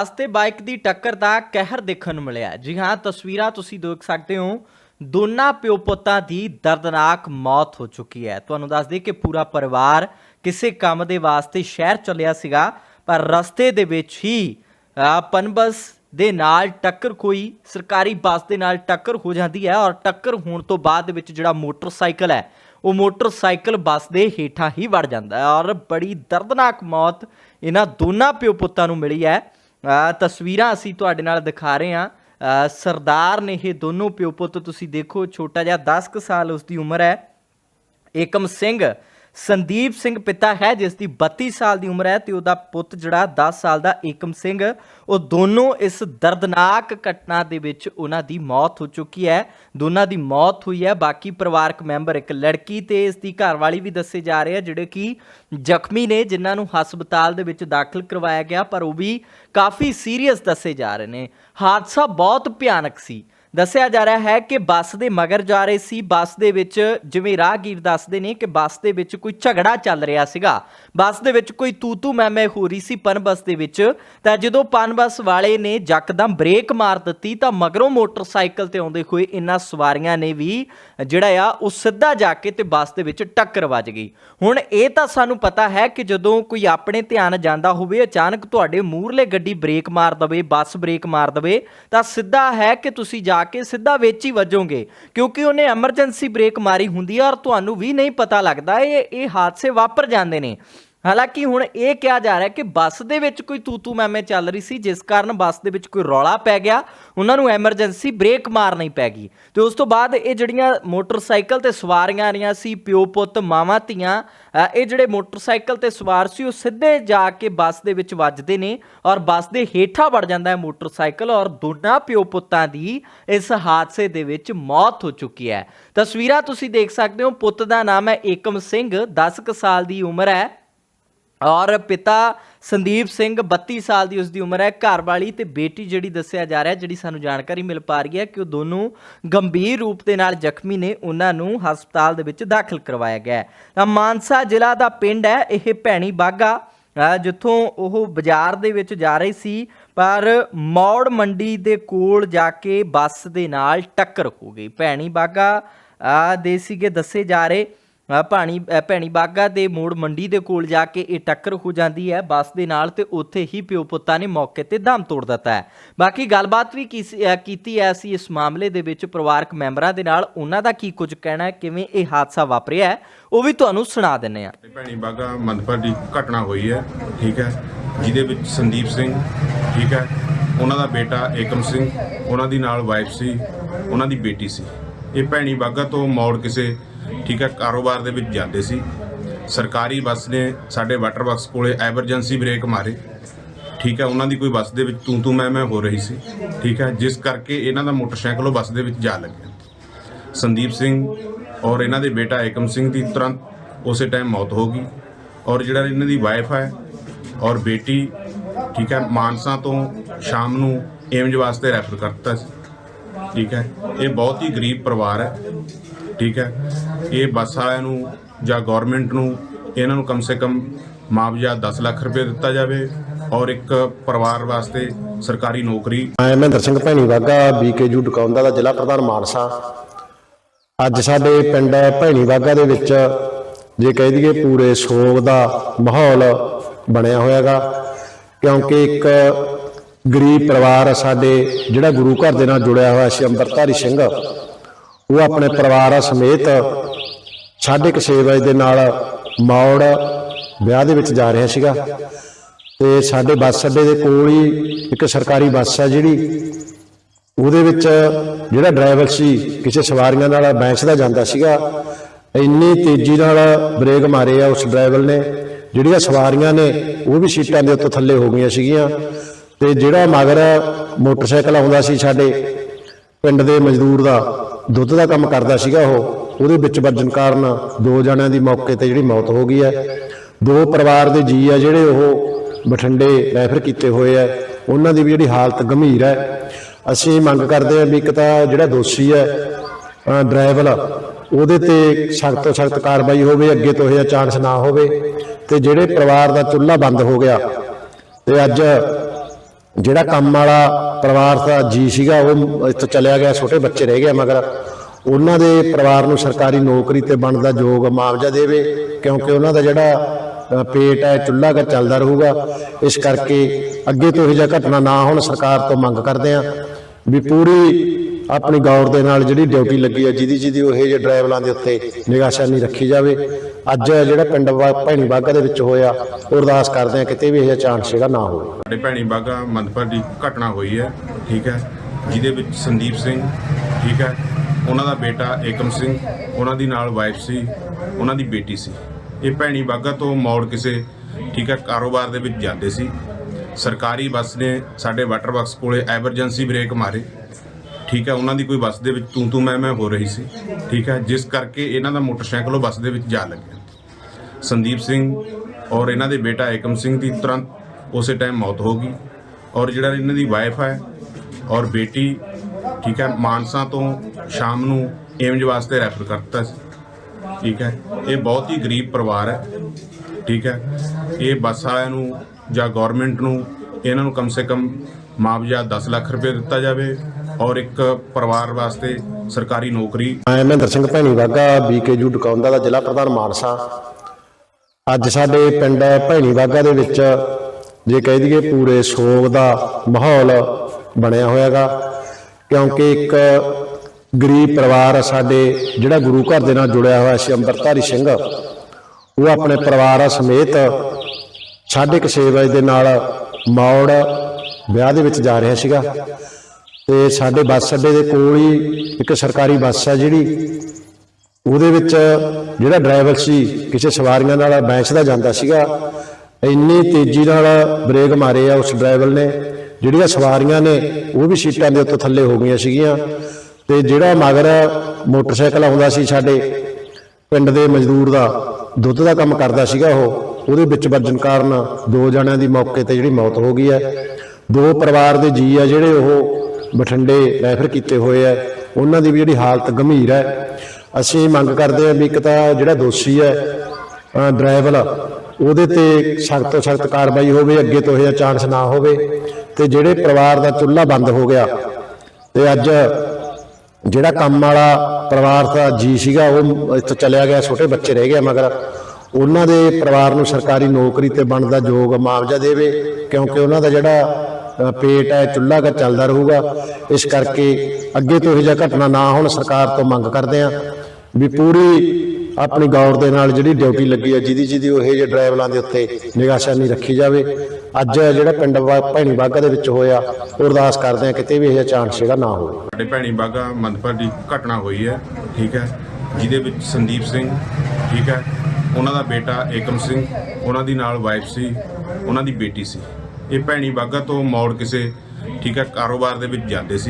ਰਸਤੇ ਬਾਈਕ ਦੀ ਟੱਕਰ ਦਾ ਕਹਿਰ ਦੇਖਣ ਨੂੰ ਮਿਲਿਆ ਜੀ ਹਾਂ ਤਸਵੀਰਾਂ ਤੁਸੀਂ ਦੇਖ ਸਕਦੇ ਹੋ। ਦੋਨਾਂ ਪਿਓ ਪੁੱਤਾਂ ਦੀ ਦਰਦਨਾਕ ਮੌਤ ਹੋ ਚੁੱਕੀ ਹੈ। ਤੁਹਾਨੂੰ ਦੱਸ ਦਈਏ ਕਿ ਪੂਰਾ ਪਰਿਵਾਰ ਕਿਸੇ ਕੰਮ ਦੇ ਵਾਸਤੇ ਸ਼ਹਿਰ ਚੱਲਿਆ ਸੀਗਾ ਪਰ ਰਸਤੇ ਦੇ ਵਿੱਚ ਹੀ ਅ, ਪਨਬਸ ਦੇ ਨਾਲ ਟੱਕਰ ਕੋਈ ਸਰਕਾਰੀ ਬੱਸ ਦੇ ਨਾਲ ਟੱਕਰ ਹੋ ਜਾਂਦੀ ਹੈ ਔਰ ਟੱਕਰ ਹੋਣ ਤੋਂ ਬਾਅਦ ਦੇ ਵਿੱਚ ਜਿਹੜਾ ਮੋਟਰਸਾਈਕਲ ਹੈ ਉਹ ਮੋਟਰਸਾਈਕਲ ਬੱਸ ਦੇ ਹੇਠਾਂ ਹੀ ਵੜ ਜਾਂਦਾ ਹੈ ਔਰ ਬੜੀ ਦਰਦਨਾਕ ਮੌਤ ਇਹਨਾਂ ਦੋਨਾਂ ਪਿਓ ਪੁੱਤਾਂ ਨੂੰ ਮਿਲੀ ਹੈ। ਤਸਵੀਰਾਂ ਅਸੀਂ ਤੁਹਾਡੇ ਨਾਲ ਦਿਖਾ ਰਹੇ ਹਾਂ। ਸਰਦਾਰ ਨੇ ਇਹ ਦੋਨੋਂ ਪਿਓ ਪੁੱਤ ਤੁਸੀਂ ਦੇਖੋ, ਛੋਟਾ ਜਿਹਾ 10 ਕੁ ਸਾਲ ਉਸ ਦੀ ਉਮਰ ਹੈ। ਏਕਮ ਸਿੰਘ ਸੰਦੀਪ ਸਿੰਘ ਪਿਤਾ ਹੈ, ਜਿਸ ਦੀ 32 ਸਾਲ ਦੀ ਉਮਰ ਹੈ ਤੇ ਉਹਦਾ ਪੁੱਤ ਜਿਹੜਾ 10 ਸਾਲ ਦਾ ਏਕਮ ਸਿੰਘ, ਉਹ ਦੋਨੋਂ ਇਸ ਦਰਦਨਾਕ ਘਟਨਾ ਦੇ ਵਿੱਚ ਉਹਨਾਂ ਦੀ ਮੌਤ ਹੋ ਚੁੱਕੀ ਹੈ। ਦੋਨਾਂ ਦੀ ਮੌਤ ਹੋਈ ਹੈ। ਬਾਕੀ ਪਰਿਵਾਰਕ ਮੈਂਬਰ ਇੱਕ ਲੜਕੀ ਤੇ ਇਸ ਦੀ ਘਰਵਾਲੀ ਵੀ ਦੱਸੇ ਜਾ ਰਹੇ ਆ, ਜਿਹੜੇ ਕਿ ਜ਼ਖਮੀ ਨੇ, ਜਿਨ੍ਹਾਂ ਨੂੰ ਹਸਪਤਾਲ ਦੇ ਵਿੱਚ ਦਾਖਲ ਕਰਵਾਇਆ ਗਿਆ, ਪਰ ਉਹ ਵੀ ਕਾਫੀ ਸੀਰੀਅਸ ਦੱਸੇ ਜਾ ਰਹੇ ਨੇ। ਹਾਦਸਾ ਬਹੁਤ ਭਿਆਨਕ ਸੀ। ਦੱਸਿਆ ਜਾ ਰਿਹਾ ਹੈ ਕਿ ਬੱਸ ਦੇ ਮਗਰ ਜਾ ਰਹੇ ਸੀ। ਬੱਸ ਦੇ ਵਿੱਚ ਜਿਵੇਂ ਰਾਹਗੀਰ ਦੱਸਦੇ ਨੇ ਕਿ ਬੱਸ ਦੇ ਵਿੱਚ ਕੋਈ ਝਗੜਾ ਚੱਲ ਰਿਹਾ ਸੀਗਾ। ਬੱਸ ਦੇ ਵਿੱਚ ਕੋਈ ਤੂ ਤੂ ਮੈਂ ਹੋ ਰਹੀ ਸੀ ਪਨ ਬੱਸ ਦੇ ਵਿੱਚ। ਤਾਂ ਜਦੋਂ ਪਨ ਬੱਸ ਵਾਲੇ ਨੇ ਯਕਦਮ ਬ੍ਰੇਕ ਮਾਰ ਦਿੱਤੀ, ਤਾਂ ਮਗਰੋਂ ਮੋਟਰਸਾਈਕਲ ਤੇ ਆਉਂਦੇ ਹੋਏ ਇਹਨਾਂ ਸਵਾਰੀਆਂ ਨੇ ਵੀ ਜਿਹੜਾ ਆ, ਉਹ ਸਿੱਧਾ ਜਾ ਕੇ ਤੇ ਬੱਸ ਦੇ ਵਿੱਚ ਟੱਕਰ ਵੱਜ ਗਈ। ਹੁਣ ਇਹ ਤਾਂ ਸਾਨੂੰ ਪਤਾ ਹੈ ਕਿ ਜਦੋਂ ਕੋਈ ਆਪਣੇ ਧਿਆਨ ਜਾਂਦਾ ਹੋਵੇ, ਅਚਾਨਕ ਤੁਹਾਡੇ ਮੂਹਰਲੇ ਗੱਡੀ ਬ੍ਰੇਕ ਮਾਰ ਦਵੇ, ਬੱਸ ਬ੍ਰੇਕ ਮਾਰ ਦਵੇ, ਤਾਂ ਸਿੱਧਾ ਹੈ ਕਿ ਤੁਸੀਂ ਜਾ ਕੇ ਸਿੱਧਾ ਵਿੱਚ ਹੀ ਵੱਜੋਗੇ। ਕਿਉਂਕਿ ਉਹਨੇ ਐਮਰਜੈਂਸੀ ਬ੍ਰੇਕ ਮਾਰੀ ਹੁੰਦੀ ਹੈ ਔਰ ਤੁਹਾਨੂੰ ਵੀ ਨਹੀਂ ਪਤਾ ਲੱਗਦਾ, ਇਹ ਇਹ ਹਾਦਸੇ ਵਾਪਰ ਜਾਂਦੇ ਨੇ। ਹਾਲਾਂਕਿ ਹੁਣ ਇਹ ਕਿਹਾ ਜਾ ਰਿਹਾ ਕਿ ਬੱਸ ਦੇ ਵਿੱਚ ਕੋਈ ਤੂਤੂ, ਮੈਮੇ ਚੱਲ ਰਹੀ ਸੀ, ਜਿਸ ਕਾਰਨ ਬੱਸ ਦੇ ਵਿੱਚ ਕੋਈ ਰੌਲਾ ਪੈ ਗਿਆ, ਉਹਨਾਂ ਨੂੰ ਐਮਰਜੈਂਸੀ ਬ੍ਰੇਕ ਮਾਰਨੀ ਪੈ ਗਈ। ਤੇ ਉਸ ਤੋਂ ਬਾਅਦ ਇਹ ਜਿਹੜੀਆਂ ਮੋਟਰਸਾਈਕਲ ਤੇ ਸਵਾਰੀਆਂ ਆ ਰਹੀਆਂ ਸੀ, ਪਿਓ ਪੁੱਤ, ਮਾਵਾਂ, ਧੀਆਂ ਇਹ ਜਿਹੜੇ ਮੋਟਰਸਾਈਕਲ ਤੇ ਸਵਾਰ ਸੀ, ਉਹ ਸਿੱਧੇ ਜਾ ਕੇ ਬੱਸ ਦੇ ਵਿੱਚ ਵੱਜਦੇ ਨੇ ਔਰ ਬੱਸ ਦੇ ਹੇਠਾਂ ਵੜ ਜਾਂਦਾ ਹੈ ਮੋਟਰਸਾਈਕਲ ਔਰ ਦੋਨਾਂ ਪਿਓ ਪੁੱਤਾਂ ਦੀ ਇਸ ਹਾਦਸੇ ਦੇ ਵਿੱਚ ਮੌਤ ਹੋ ਚੁੱਕੀ ਹੈ। ਤਸਵੀਰਾਂ ਤੁਸੀਂ ਦੇਖ ਸਕਦੇ ਹੋ, ਪੁੱਤ ਦਾ ਨਾਮ ਹੈ ਏਕਮ ਸਿੰਘ 10 ਕੁ ਸਾਲ ਦੀ ਉਮਰ ਹੈ। ਔਰ ਪਿਤਾ ਸੰਦੀਪ ਸਿੰਘ 32 ਸਾਲ ਦੀ ਉਸ ਦੀ ਉਮਰ ਹੈ। ਘਰ ਵਾਲੀ ਤੇ ਬੇਟੀ ਜਿਹੜੀ ਦੱਸਿਆ ਜਾ ਰਿਹਾ, ਜਿਹੜੀ ਸਾਨੂੰ ਜਾਣਕਾਰੀ ਮਿਲ ਪਾ ਰਹੀ ਹੈ ਕਿ ਉਹ ਦੋਨੋਂ ਗੰਭੀਰ ਰੂਪ ਦੇ ਨਾਲ ਜ਼ਖਮੀ ਨੇ, ਉਹਨਾਂ ਨੂੰ ਹਸਪਤਾਲ ਦੇ ਵਿੱਚ ਦਾਖਲ ਕਰਵਾਇਆ ਗਿਆ ਹੈ। ਤਾਂ ਮਾਨਸਾ ਜ਼ਿਲ੍ਹਾ ਦਾ ਪਿੰਡ ਹੈ, ਇਹ ਭੈਣੀ ਬਾਗਾ ਜਿੱਥੋਂ ਉਹ ਬਾਜ਼ਾਰ ਦੇ ਵਿੱਚ ਜਾ ਰਹੀ ਸੀ, ਪਰ ਮੌੜ ਮੰਡੀ ਦੇ ਕੋਲ ਜਾ ਕੇ ਬੱਸ ਦੇ ਨਾਲ ਟੱਕਰ ਹੋ ਗਈ। ਭੈਣੀ ਬਾਗਾ ਦੇ ਸੀਗੇ ਦੱਸੇ ਜਾ ਰਹੇ। ਅ, ਭਾਣੀ ਭੈਣੀ ਬਾਗਾ ਦੇ ਮੋੜ ਮੰਡੀ ਦੇ ਕੋਲ ਜਾ ਕੇ ਇਹ ਟੱਕਰ ਹੋ ਜਾਂਦੀ ਹੈ ਬੱਸ ਦੇ ਨਾਲ ਤੇ ਉੱਥੇ ਹੀ ਪਿਓ ਪੁੱਤਾਂ ਨੇ ਮੌਕੇ ਤੇ ਦਮ ਤੋੜ ਦਿੱਤਾ ਹੈ। ਬਾਕੀ ਗੱਲਬਾਤ ਵੀ ਕੀ ਸੀ- ਕੀਤੀ ਐ ਅਸੀਂ ਇਸ ਮਾਮਲੇ ਦੇ ਵਿੱਚ ਪਰਿਵਾਰਕ ਮੈਂਬਰਾਂ ਦੇ ਨਾਲ। ਉਹਨਾਂ ਦਾ ਕੀ ਕੁਝ ਕਹਿਣਾ ਹੈ ਕਿਵੇਂ ਇਹ ਹਾਦਸਾ ਵਾਪਰਿਆ ਹੈ ਉਹ ਵੀ ਤੁਹਾਨੂੰ ਸੁਣਾ ਦਿੰਨੇ ਆ ਤੇ ਭੈਣੀ ਬਾਗਾ ਦੀ ਘਟਨਾ ਹੋਈ ਹੈ ਠੀਕ ਹੈ ਜਿਹਦੇ ਵਿੱਚ ਸੰਦੀਪ ਸਿੰਘ ਠੀਕ ਹੈ ਉਹਨਾਂ ਦਾ ਬੇਟਾ ਏਕਮ ਸਿੰਘ ਉਹਨਾਂ ਦੀ ਨਾਲ ਵਾਈਫ ਸੀ ਉਹਨਾਂ ਦੀ ਬੇਟੀ ਸੀ। ਇਹ ਭੈਣੀ ਬਾਗਾ ਤੋਂ ਮੌੜ ਕਿਸੇ ਠੀਕ ਹੈ, ਕਾਰੋਬਾਰ ਦੇ ਵਿੱਚ ਜਾਂਦੇ ਸੀ। ਸਰਕਾਰੀ ਬੱਸ ਨੇ ਸਾਡੇ ਵਾਟਰ ਬਾਕਸ ਕੋਲੇ ਐਮਰਜੈਂਸੀ ਬ੍ਰੇਕ ਮਾਰੇ। ਠੀਕ ਹੈ, ਉਹਨਾਂ ਦੀ ਕੋਈ ਬੱਸ ਦੇ ਵਿੱਚ ਤੂੰ ਤੂੰ ਮੈਂ ਮੈਂ ਹੋ ਰਹੀ ਸੀ। ਠੀਕ ਹੈ, ਜਿਸ ਕਰਕੇ ਇਹਨਾਂ ਦਾ ਮੋਟਰਸਾਈਕਲ ਉਹ ਬੱਸ ਦੇ ਵਿੱਚ ਜਾ ਲੱਗਿਆ। ਸੰਦੀਪ ਸਿੰਘ ਔਰ ਇਹਨਾਂ ਦੇ ਬੇਟਾ ਏਕਮ ਸਿੰਘ ਦੀ ਤੁਰੰਤ ਉਸੇ ਟਾਈਮ ਮੌਤ ਹੋ ਗਈ। ਔਰ ਜਿਹੜਾ ਇਹਨਾਂ ਦੀ ਵਾਈਫ ਹੈ ਔਰ ਬੇਟੀ, ਠੀਕ ਹੈ, ਮਾਨਸਾ ਤੋਂ ਸ਼ਾਮ ਨੂੰ ਏਮਜ ਵਾਸਤੇ ਰੈਫਰ ਕਰਤਾ ਸੀ। ਠੀਕ ਹੈ, ਇਹ ਬਹੁਤ ਹੀ ਗਰੀਬ ਪਰਿਵਾਰ ਹੈ। ਠੀਕ ਹੈ ਇਹ ਬੱਸ ਵਾਲਿਆਂ ਨੂੰ ਜਾਂ ਗਵਰਨਮੈਂਟ ਨੂੰ ਇਹਨਾਂ ਨੂੰ ਕਮ ਸੇ ਕਮ ਮੁਆਵਜ਼ਾ 10 ਲੱਖ ਰੁਪਏ ਦਿੱਤਾ ਜਾਵੇ ਔਰ ਇੱਕ ਪਰਿਵਾਰ ਵਾਸਤੇ ਸਰਕਾਰੀ ਨੌਕਰੀ ਮੈਂ ਮਹਿੰਦਰ ਸਿੰਘ ਭੈਣੀ ਵਾਗਾ ਬੀਕੇਯੂ ਡਕਾਉਂਦਾ ਦਾ ਜ਼ਿਲ੍ਹਾ ਪ੍ਰਧਾਨ ਮਾਨਸਾ। ਅੱਜ ਸਾਡੇ ਪਿੰਡ ਭੈਣੀ ਵਾਗਾ ਦੇ ਵਿੱਚ ਜੇ ਕਹਿ ਦਈਏ ਪੂਰੇ ਸੋਗ ਦਾ ਮਾਹੌਲ ਬਣਿਆ ਹੋਇਆਗਾ, ਕਿਉਂਕਿ ਇੱਕ ਗਰੀਬ ਪਰਿਵਾਰ ਸਾਡੇ ਜਿਹੜਾ ਗੁਰੂ ਘਰ ਦੇ ਨਾਲ ਜੁੜਿਆ ਹੋਇਆ ਸੀ ਅੰਮ੍ਰਿਤਧਾਰੀ ਸਿੰਘ, ਉਹ ਆਪਣੇ ਪਰਿਵਾਰ ਸਮੇਤ ਸਾਢੇ ਕੁ ਛੇ ਵਜੇ ਦੇ ਨਾਲ ਮੌੜ ਵਿਆਹ ਦੇ ਵਿੱਚ ਜਾ ਰਿਹਾ ਸੀਗਾ। ਤੇ ਸਾਡੇ ਬੱਸ ਅੱਡੇ ਦੇ ਕੋਲ ਹੀ ਇੱਕ ਸਰਕਾਰੀ ਬੱਸ ਹੈ ਜਿਹੜੀ, ਉਹਦੇ ਵਿੱਚ ਜਿਹੜਾ ਡਰਾਈਵਰ ਸੀ, ਕਿਸੇ ਸਵਾਰੀਆਂ ਨਾਲ ਬੈਂਸ ਦਾ ਜਾਂਦਾ ਸੀਗਾ। ਇੰਨੀ ਤੇਜ਼ੀ ਨਾਲ ਬ੍ਰੇਕ ਮਾਰੇ ਆ ਉਸ ਡਰਾਈਵਰ ਨੇ। ਜਿਹੜੀਆਂ ਸਵਾਰੀਆਂ ਨੇ, ਉਹ ਵੀ ਸੀਟਾਂ ਦੇ ਉੱਤੋਂ ਥੱਲੇ ਹੋ ਗਈਆਂ ਸੀਗੀਆਂ। ਤੇ ਜਿਹੜਾ ਮਗਰ ਮੋਟਰਸਾਈਕਲ ਆਉਂਦਾ ਸੀ ਸਾਡੇ ਪਿੰਡ ਦੇ ਮਜ਼ਦੂਰ ਦਾ, ਦੁੱਧ ਦਾ ਕੰਮ ਕਰਦਾ ਸੀਗਾ ਉਹ। ਉਹਦੇ ਵਿੱਚ ਵੱਜਣ ਕਾਰਨ ਦੋ ਜਣਿਆਂ ਦੀ ਮੌਕੇ ਤੇ ਜਿਹੜੀ ਮੌਤ ਹੋ ਗਈ ਹੈ। ਦੋ ਪਰਿਵਾਰ ਦੇ ਜੀ ਆ ਜਿਹੜੇ ਉਹ ਬਠਿੰਡੇ ਰੈਫਰ ਕੀਤੇ ਹੋਏ ਆ। ਉਹਨਾਂ ਦੀ ਵੀ ਜਿਹੜੀ ਹਾਲਤ ਗੰਭੀਰ ਹੈ। ਅਸੀਂ ਮੰਗ ਕਰਦੇ ਹਾਂ ਵੀ ਇੱਕ ਤਾਂ ਜਿਹੜਾ ਦੋਸ਼ੀ ਹੈ ਡਰਾਈਵਰ, ਉਹਦੇ ਤੇ ਸਖਤ ਤੋਂ ਸਖਤ ਕਾਰਵਾਈ ਹੋਵੇ, ਅੱਗੇ ਤੋਂ ਇਹ ਚਾਂਸ ਨਾ ਹੋਵੇ ਤੇ ਜਿਹੜੇ ਪਰਿਵਾਰ ਦਾ ਚੁੱਲ੍ਹਾ ਬੰਦ ਹੋ ਗਿਆ ਤੇ ਅੱਜ ਜਿਹੜਾ ਕੰਮ ਵਾਲਾ ਪਰਿਵਾਰ ਦਾ ਜੀ ਸੀਗਾ, ਉਹ ਇੱਥੇ ਚਲਿਆ ਗਿਆ, ਛੋਟੇ ਬੱਚੇ ਰਹਿ ਗਏ ਮਗਰ। ਉਹਨਾਂ ਦੇ ਪਰਿਵਾਰ ਨੂੰ ਸਰਕਾਰੀ ਨੌਕਰੀ ਤੇ ਬਣਦਾ ਯੋਗ ਮੁਆਵਜ਼ਾ ਦੇਵੇ, ਕਿਉਂਕਿ ਉਹਨਾਂ ਦਾ ਜਿਹੜਾ ਪੇਟ ਹੈ, ਚੁੱਲ੍ਹਾ ਘਰ ਚੱਲਦਾ ਰਹੂਗਾ। ਇਸ ਕਰਕੇ ਅੱਗੇ ਤੋਂ ਇਹੋ ਜਿਹਾ ਘਟਨਾ ਨਾ ਹੋਣ, ਸਰਕਾਰ ਤੋਂ ਮੰਗ ਕਰਦੇ ਆ ਵੀ ਪੂਰੀ ਆਪਣੀ ਗੌਰ ਦੇ ਨਾਲ ਜਿਹੜੀ ਡਿਊਟੀ ਲੱਗੀ ਹੈ, ਜਿਹਦੀ ਜਿਹਦੀ ਉਹ ਜਿਹੇ ਡਰਾਈਵਰਾਂ ਦੇ ਉੱਤੇ ਨਿਗਾਹਸ਼ਾਨੀ ਰੱਖੀ ਜਾਵੇ। ਅੱਜ ਜਿਹੜਾ ਪਿੰਡ ਵਾ- ਭੈਣੀ ਬਾਗਾ ਦੇ ਵਿੱਚ ਹੋਇਆ, ਉਹ ਅਰਦਾਸ ਕਰਦੇ ਆ ਕਿਤੇ ਵੀ ਇਹੋ ਜਿਹਾ ਚਾਂਸ ਹੈਗਾ ਨਾ ਹੋਵੇ। ਸਾਡੇ ਭੈਣੀ ਬਾਗਾ ਮੰਦਭਾਗੀ ਘਟਨਾ ਹੋਈ ਹੈ, ਠੀਕ ਹੈ। ਜਿਹਦੇ ਵਿੱਚ ਸੰਦੀਪ ਸਿੰਘ, ਠੀਕ ਹੈ। ਉਹਨਾਂ ਦਾ ਬੇਟਾ ਏਕਮ ਸਿੰਘ, ਉਹਨਾਂ ਦੀ ਨਾਲ ਵਾਈਫ ਸੀ, ਉਹਨਾਂ ਦੀ ਬੇਟੀ ਸੀ। ਇਹ ਭੈਣੀ ਬਾਗਾ ਤੋਂ ਮੌੜ ਕਿਸੇ, ਠੀਕ ਹੈ, ਕਾਰੋਬਾਰ ਦੇ ਵਿੱਚ ਜਾਂਦੇ ਸੀ। ਸਰਕਾਰੀ ਬੱਸ ਨੇ ਸਾਡੇ ਵਾਟਰ ਬਾਕਸ ਕੋਲੇ ਐਮਰਜੈਂਸੀ ਬ੍ਰੇਕ ਮਾਰੇ। ਠੀਕ ਹੈ, ਉਹਨਾਂ ਦੀ ਕੋਈ ਬੱਸ ਦੇ ਵਿੱਚ ਤੂੰ ਤੂੰ ਮੈਂ ਮੈਂ ਹੋ ਰਹੀ ਸੀ। ਠੀਕ ਹੈ, ਜਿਸ ਕਰਕੇ ਇਹਨਾਂ ਦਾ ਮੋਟਰਸਾਈਕਲ ਉਹ ਬੱਸ ਦੇ ਵਿੱਚ ਜਾ ਲੱਗਿਆ। ਸੰਦੀਪ ਸਿੰਘ ਔਰ ਇਹਨਾਂ ਦੇ ਬੇਟਾ ਏਕਮ ਸਿੰਘ ਦੀ ਤੁਰੰਤ ਉਸੇ ਟਾਈਮ ਮੌਤ ਹੋ ਗਈ। ਔਰ ਜਿਹੜਾ ਇਹਨਾਂ ਦੀ ਵਾਈਫ ਹੈ ਔਰ ਬੇਟੀ, ਠੀਕ ਹੈ, ਮਾਨਸਾ ਤੋਂ ਸ਼ਾਮ ਨੂੰ ਏਮਜ ਵਾਸਤੇ ਰੈਫਰ ਕਰਤਾ ਸੀ। ਠੀਕ ਹੈ? ਇਹ ਬਹੁਤ ਹੀ ਗਰੀਬ ਪਰਿਵਾਰ ਹੈ। ਠੀਕ ਹੈ? ਇਹ ਬੱਸ ਵਾਲਿਆਂ ਨੂੰ ਜਾਂ ਗਵਰਨਮੈਂਟ ਨੂੰ ਇਹਨਾਂ ਨੂੰ ਕਮ ਸੇ ਕਮ ਮੁਆਵਜ਼ਾ 10 ਲੱਖ ਰੁਪਏ ਦਿੱਤਾ ਜਾਵੇ ਔਰ ਇੱਕ ਪਰਿਵਾਰ ਵਾਸਤੇ ਸਰਕਾਰੀ ਨੌਕਰੀ ਮੈਂ ਮਹਿੰਦਰ ਸਿੰਘ ਭੈਣੀ ਬਾਗਾ ਬੀਕੇਯੂ ਡਕੌਂਦਾ ਦਾ ਜ਼ਿਲ੍ਹਾ ਪ੍ਰਧਾਨ ਮਾਨਸਾ। ਅੱਜ ਸਾਡੇ ਪਿੰਡ ਭੈਣੀ ਬਾਗਾ ਦੇ ਵਿੱਚ ਜੇ ਕਹਿ ਦਈਏ ਪੂਰੇ ਸੋਗ ਦਾ ਮਾਹੌਲ ਬਣਿਆ ਹੋਇਆਗਾ, ਕਿਉਂਕਿ ਇੱਕ ਗਰੀਬ ਪਰਿਵਾਰ ਸਾਡੇ, ਜਿਹੜਾ ਗੁਰੂ ਘਰ ਦੇ ਨਾਲ ਜੁੜਿਆ ਹੋਇਆ ਸੀ, ਅੰਮ੍ਰਿਤਧਾਰੀ ਸਿੰਘ, ਉਹ ਆਪਣੇ ਪਰਿਵਾਰ ਸਮੇਤ ਸਾਢੇ ਕੁ ਛੇ ਵਜੇ ਦੇ ਨਾਲ ਮੌੜ ਵਿਆਹ ਦੇ ਵਿੱਚ ਜਾ ਰਿਹਾ ਸੀਗਾ। ਤੇ ਸਾਡੇ ਬੱਸ ਅੱਡੇ ਦੇ ਕੋਲ ਹੀ ਇੱਕ ਸਰਕਾਰੀ ਬੱਸ ਹੈ ਜਿਹੜੀ, ਉਹਦੇ ਵਿੱਚ ਜਿਹੜਾ ਡਰਾਈਵਰ ਸੀ, ਕਿਸੇ ਸਵਾਰੀਆਂ ਨਾਲ ਬੈਂਸਦਾ ਜਾਂਦਾ ਸੀਗਾ। ਇੰਨੀ ਤੇਜ਼ੀ ਨਾਲ ਬ੍ਰੇਕ ਮਾਰੇ ਆ ਉਸ ਡਰਾਈਵਰ ਨੇ, ਜਿਹੜੀਆਂ ਸਵਾਰੀਆਂ ਨੇ, ਉਹ ਵੀ ਸੀਟਾਂ ਦੇ ਉੱਤੇ ਥੱਲੇ ਹੋ ਗਈਆਂ ਸੀਗੀਆਂ। ਤੇ ਜਿਹੜਾ ਮਗਰ ਮੋਟਰਸਾਈਕਲ ਆਉਂਦਾ ਸੀ ਸਾਡੇ ਪਿੰਡ ਦੇ ਮਜ਼ਦੂਰ ਦਾ, ਦੁੱਧ ਦਾ ਕੰਮ ਕਰਦਾ ਸੀਗਾ ਉਹ, ਉਹਦੇ ਵਿੱਚ ਵੱਜਣ ਕਾਰਨ ਦੋ ਜਣਿਆਂ ਦੀ ਮੌਕੇ ਤੇ ਜਿਹੜੀ ਮੌਤ ਹੋ ਗਈ ਹੈ। ਦੋ ਪਰਿਵਾਰ ਦੇ ਜੀ ਆ ਜਿਹੜੇ ਉਹ ਬਠਿੰਡੇ ਰੈਫਰ ਕੀਤੇ ਹੋਏ ਆ। ਉਹਨਾਂ ਦੀ ਵੀ ਜਿਹੜੀ ਹਾਲਤ ਗੰਭੀਰ ਹੈ। ਅਸੀਂ ਮੰਗ ਕਰਦੇ ਹਾਂ ਵੀ ਇੱਕ ਤਾਂ ਜਿਹੜਾ ਦੋਸ਼ੀ ਹੈ ਡਰਾਈਵਰ, ਉਹਦੇ ਤੇ ਸਖਤ ਤੋਂ ਸਖਤ ਕਾਰਵਾਈ ਹੋਵੇ, ਅੱਗੇ ਤੋਂ ਇਹ ਜਿਹਾ ਚਾਂਸ ਨਾ ਹੋਵੇ। ਤੇ ਜਿਹੜੇ ਪਰਿਵਾਰ ਦਾ ਚੁੱਲ੍ਹਾ ਬੰਦ ਹੋ ਗਿਆ, ਤੇ ਅੱਜ ਜਿਹੜਾ ਕੰਮ ਵਾਲਾ ਪਰਿਵਾਰ ਦਾ ਜੀ ਸੀਗਾ, ਉਹ ਇੱਥੋਂ ਚਲਿਆ ਗਿਆ, ਛੋਟੇ ਬੱਚੇ ਰਹਿ ਗਏ ਮਗਰ। ਉਹਨਾਂ ਦੇ ਪਰਿਵਾਰ ਨੂੰ ਸਰਕਾਰੀ ਨੌਕਰੀ ਤੇ ਬਣਦਾ ਯੋਗ ਮੁਆਵਜ਼ਾ ਦੇਵੇ, ਕਿਉਂਕਿ ਉਹਨਾਂ ਦਾ ਜਿਹੜਾ ਪੇਟ ਹੈ, ਚੁੱਲ੍ਹਾ ਘਰ ਚੱਲਦਾ ਰਹੂਗਾ। ਇਸ ਕਰਕੇ ਅੱਗੇ ਤੋਂ ਇਹੋ ਜਿਹਾ ਘਟਨਾ ਨਾ ਹੋਣ, ਸਰਕਾਰ ਤੋਂ ਮੰਗ ਕਰਦੇ ਆ ਵੀ ਪੂਰੀ ਆਪਣੀ ਗੌਰ ਦੇ ਨਾਲ ਜਿਹੜੀ ਡਿਊਟੀ ਲੱਗੀ ਹੈ, ਜਿਹਦੀ ਜਿਹਦੀ ਉਹ ਜਿਹੇ ਡਰਾਈਵਰਾਂ ਦੇ ਉੱਤੇ ਨਿਗਾਹਸ਼ਾਨੀ ਰੱਖੀ ਜਾਵੇ। ਅੱਜ ਜਿਹੜਾ ਪਿੰਡ ਵਾ- ਭੈਣੀ ਬਾਗਾ ਦੇ ਵਿੱਚ ਹੋਇਆ, ਉਹ ਅਰਦਾਸ ਕਰਦੇ ਆ ਕਿਤੇ ਵੀ ਇਹ ਚਾਂਸ ਹੈਗਾ ਨਾ ਹੋਵੇ। ਸਾਡੇ ਭੈਣੀ ਬਾਗਾ ਮੰਦਭਾਗੀ ਘਟਨਾ ਹੋਈ ਹੈ, ਠੀਕ ਹੈ, ਜਿਹਦੇ ਵਿੱਚ ਸੰਦੀਪ ਸਿੰਘ, ਠੀਕ ਹੈ, ਉਹਨਾਂ ਦਾ ਬੇਟਾ ਏਕਮ ਸਿੰਘ, ਉਹਨਾਂ ਦੀ ਨਾਲ ਵਾਈਫ ਸੀ, ਉਹਨਾਂ ਦੀ ਬੇਟੀ ਸੀ। ਇਹ ਭੈਣੀ ਬਾਗਾ ਤੋਂ ਮੌੜ ਕਿਸੇ, ਠੀਕ ਹੈ, ਕਾਰੋਬਾਰ ਦੇ ਵਿੱਚ ਜਾਂਦੇ ਸੀ।